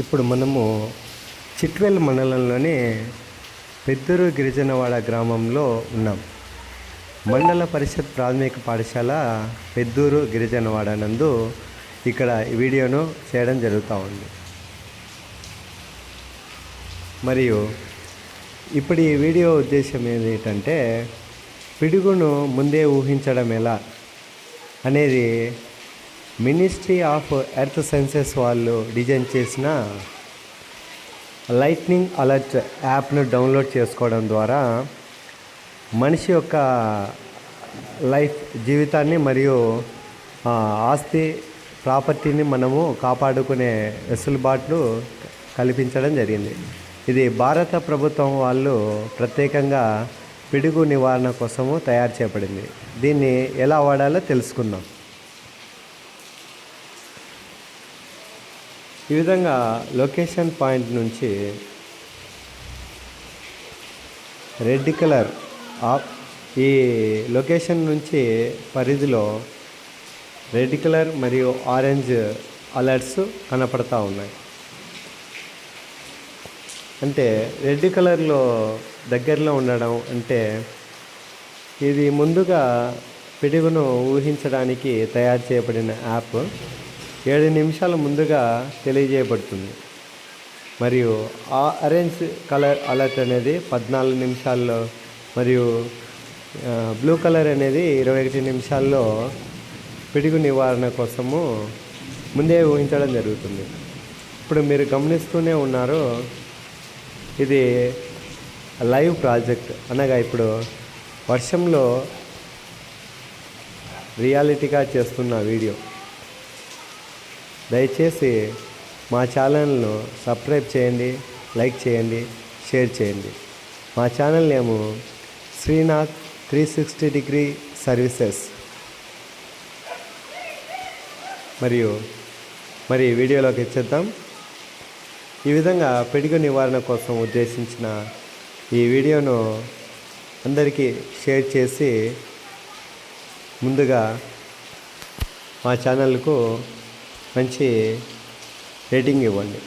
ఇప్పుడు మనము చిట్వేల్ మండలంలోని పెద్దూరు గిరిజనవాడ గ్రామంలో ఉన్నాం. మండల పరిషత్ ప్రాథమిక పాఠశాల పెద్దూరు గిరిజనవాడ నందు ఇక్కడ వీడియోను చేయడం జరుగుతూ ఉంది. మరియు ఇప్పుడు ఈ వీడియో ఉద్దేశం ఏంటంటే పిడుగును ముందే ఊహించడం ఎలా అనేది మినిస్ట్రీ ఆఫ్ ఎర్త్ సైన్సెస్ వాళ్ళు డిజైన్ చేసిన లైట్నింగ్ అలర్ట్ యాప్ను డౌన్లోడ్ చేసుకోవడం ద్వారా మనిషి యొక్క లైఫ్ జీవితాన్ని మరియు ఆస్తి ప్రాపర్టీని మనము కాపాడుకునే వెసులుబాట్లు కల్పించడం జరిగింది. ఇది భారత ప్రభుత్వం వాళ్ళు ప్రత్యేకంగా పిడుగు నివారణ కోసము తయారు చేయబడింది. దీన్ని ఎలా వాడాలో తెలుసుకుందాం. ఈ విధంగా లొకేషన్ పాయింట్ నుంచి రెడ్ కలర్ ఆప్ ఈ లొకేషన్ నుంచి పరిధిలో రెడ్ కలర్ మరియు ఆరెంజ్ అలర్ట్స్ కనపడతా ఉన్నాయి. అంటే రెడ్ కలర్లో దగ్గరలో ఉండడం అంటే ఇది ముందుగా పిడుగును ఊహించడానికి తయారు చేయబడిన యాప్. ఏడు నిమిషాల ముందుగా తెలియజేయబడుతుంది. మరియు ఆ ఆరెంజ్ కలర్ అలర్ట్ అనేది పద్నాలుగు నిమిషాల్లో మరియు బ్లూ కలర్ అనేది ఇరవై ఒకటి నిమిషాల్లో పిడుగు నివారణ కోసము ముందే ఊహించడం జరుగుతుంది. ఇప్పుడు మీరు గమనిస్తూనే ఉన్నారు ఇది లైవ్ ప్రాజెక్ట్ అనగా ఇప్పుడు వర్షంలో రియాలిటీగా చేస్తున్న వీడియో దయచేసి మా ఛానల్ను సబ్స్క్రైబ్ చేయండి లైక్ చేయండి షేర్ చేయండి. మా channel name Srinath three sixty degree services. మరియు మరి వీడియోలోకి ఇచ్చేద్దాం ఈ విధంగా పిడుగు నివారణ కోసం ఉద్దేశించిన ఈ వీడియోను అందరికీ షేర్ చేసి ముందుగా మా ఛానల్కు మంచి రేటింగ్ ఇవ్వండి.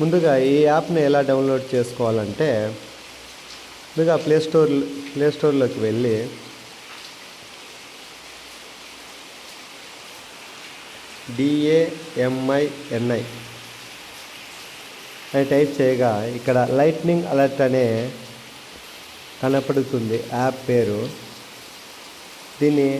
ముందుగా ఈ యాప్ని ఎలా డౌన్లోడ్ చేసుకోవాలంటే ముందుగా ప్లే ప్లేస్టోర్లోకి ప్లే స్టోర్లోకి వెళ్ళి డిఏఎంఐఎన్ఐ అని టైప్ చేయగా ఇక్కడ లైట్నింగ్ అలర్ట్ అనే కనపడుతుంది యాప్ పేరు. దీన్ని